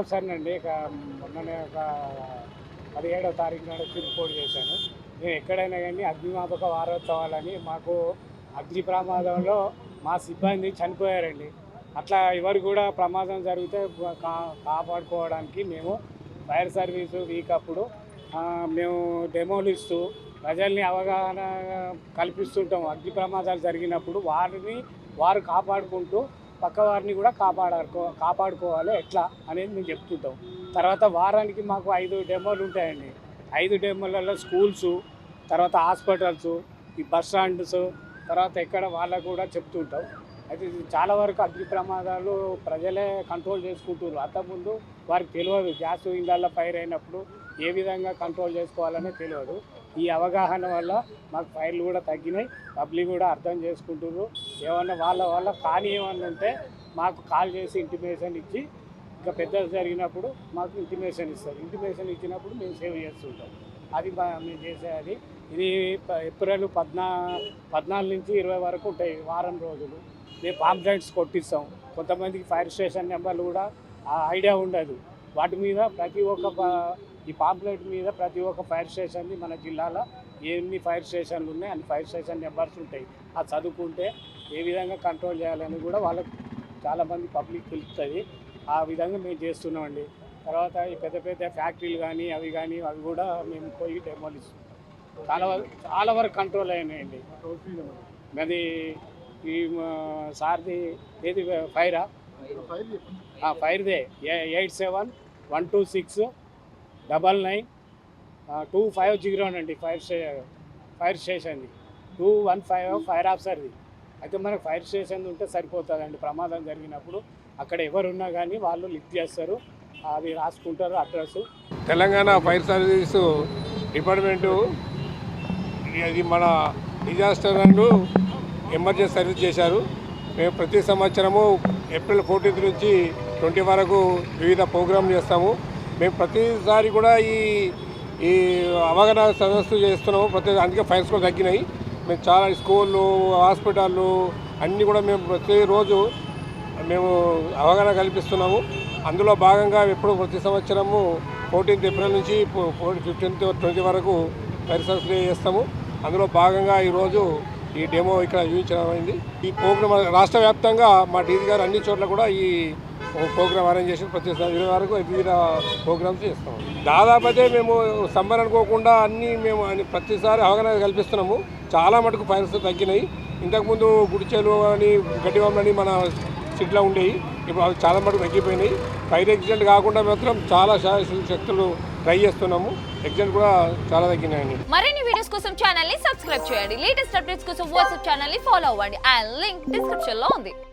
Officer అండి ఇక మొన్ననే ఒక పదిహేడో తారీఖు నాడు రిపోర్ట్ చేశాను. నేను ఎక్కడైనా కానీ అగ్నిమాపక వారోత్సవాలని మాకు అగ్ని ప్రమాదంలో మా సిబ్బంది చనిపోయారండి. అట్లా ఎవరు కూడా ప్రమాదం జరిగితే కా కాపాడుకోవడానికి మేము ఫైర్ సర్వీసు వీక్ అప్పుడు మేము డెమోలు ఇస్తూ ప్రజల్ని అవగాహన కల్పిస్తుంటాం. అగ్ని ప్రమాదాలు జరిగినప్పుడు వారిని వారు కాపాడుకుంటూ పక్క వారిని కూడా కాపాడుకో కాపాడుకోవాలి ఎట్లా అనేది మేము చెప్తుంటాం. తర్వాత వారానికి మాకు ఐదు డెమోలు ఉంటాయండి. ఐదు డెమోలలో స్కూల్స్ తర్వాత హాస్పిటల్స్ ఈ బస్ స్టాండ్స్ తర్వాత ఎక్కడ వాళ్ళకు కూడా చెప్తుంటాం. అయితే చాలా వరకు అగ్ని ప్రమాదాలు ప్రజలే కంట్రోల్ చేసుకుంటున్నారు. అంతకుముందు వారికి తెలియదు. గ్యాస్ ఇండ్లల్లో ఫైర్ అయినప్పుడు ఏ విధంగా కంట్రోల్ చేసుకోవాలనే తెలియదు. ఈ అవగాహన వల్ల మాకు ఫైర్లు కూడా తగ్గినాయి. పబ్లిక్ కూడా అర్థం చేసుకుంటున్నారు. ఏమన్నా వాళ్ళ వల్ల కానీ ఏమన్నా ఉంటే మాకు కాల్ చేసి ఇంటిమేషన్ ఇచ్చి ఇంకా పెద్దలు జరిగినప్పుడు మాకు ఇంటిమేషన్ ఇస్తారు. ఇంటిమేషన్ ఇచ్చినప్పుడు మేము సేవ్ చేస్తుంటాం. అది మేము చేసేది ఇది ఏప్రిల్ పద్నా పద్నాలుగు నుంచి ఇరవై వరకు ఉంటాయి వారం రోజులు. మేము పాంప్లెంట్స్ కొట్టిస్తాం. కొంతమందికి ఫైర్ స్టేషన్ నెంబర్లు కూడా ఆ ఐడియా ఉండదు. వాటి మీద ప్రతి ఒక్క ఈ పాంప్లెట్ మీద ప్రతి ఒక్క ఫైర్ స్టేషన్ది మన జిల్లాలో ఎన్ని ఫైర్ స్టేషన్లు ఉన్నాయి అన్ని ఫైర్ స్టేషన్ నెంబర్స్ ఉంటాయి. అది చదువుకుంటే ఏ విధంగా కంట్రోల్ చేయాలని కూడా వాళ్ళకి చాలామంది పబ్లిక్ తెలుస్తుంది. ఆ విధంగా మేము చేస్తున్నామండి. తర్వాత ఈ పెద్ద పెద్ద ఫ్యాక్టరీలు కానీ అవి కానీ అవి కూడా మేము పోయి డెమోలిస్తాం చాలా వరకు చాలా వరకు కంట్రోల్ అయినాయండి. అది ఈ సార్ది ఏది ఫైరా ఫైర్దే eight seven one two six double nine two five zero అండి ఫైర్ స్టే ఫైర్ స్టేషన్ది. టూ వన్ ఫైవ్ ఫైర్ ఆఫీసర్ది. అయితే మనకు ఫైర్ స్టేషన్ ఉంటే సరిపోతుందండి. ప్రమాదం జరిగినప్పుడు అక్కడ ఎవరున్నా కానీ వాళ్ళు లిఫ్ట్ చేస్తారు. అది రాసుకుంటారు address. Telangana fire service department ఇది మన డిజాస్టర్ అండ్ ఎమర్జెన్సీ సర్వీస్ చేశారు. మేము ప్రతి సంవత్సరము ఏప్రిల్ ఫోర్టీన్త్ నుంచి ట్వంటీ వరకు వివిధ ప్రోగ్రాం చేస్తాము. మేము ప్రతిసారి కూడా ఈ ఈ అవగాహన సదస్సు చేస్తున్నాము. ప్రతి అందుకే ఫైర్స్ కూడా తగ్గినాయి. మేము చాలా స్కూళ్ళు హాస్పిటళ్ళు అన్నీ కూడా మేము ప్రతిరోజు మేము అవగాహన కల్పిస్తున్నాము. అందులో భాగంగా ఎప్పుడు ప్రతి సంవత్సరము ఫోర్టీన్త్ ఏప్రిల్ నుంచి ఫిఫ్టీన్త్ ట్వంటీ వరకు పరిసరస్ డే చేస్తాము. అందులో భాగంగా ఈరోజు ఈ డెమో ఇక్కడ చూపించడం అయింది. ఈ ప్రోగ్రామ్ రాష్ట్ర వ్యాప్తంగా మా డీజీ గారు అన్ని చోట్ల కూడా ఈ ప్రోగ్రామ్ అరేంజ్ చేసి ప్రతి ఇరవై వరకు వివిధ ప్రోగ్రామ్స్ చేస్తాము దాదాపు అయితే మేము సమ్మర్ అనుకోకుండా అన్నీ మేము ప్రతిసారి అవగాహన కల్పిస్తున్నాము. చాలా మటుకు పరిస్థితులు తగ్గినాయి. ఇంతకుముందు గుడిచెలు అని గడ్డివాములని మన సిటీలో ఉండేవి. ఇప్పుడు అవి చాలా మటుకు తగ్గిపోయినాయి. ఫైర్ యాక్సిడెంట్ కాకుండా మాత్రం చాలా శక్తులు ట్రై చేస్తున్నాము. యాక్సిడెంట్ కూడా చాలా తగ్గినాయండి. మరిన్ని వీడియోస్ కోసం ఛానల్ని సబ్స్క్రైబ్ చేయండి. లేటెస్ట్ అప్డేట్స్ కోసం వాట్సాప్ ఛానల్ని ఫాలో అవ్వండి. అండ్ లింక్ డిస్క్రిప్షన్లో ఉంది.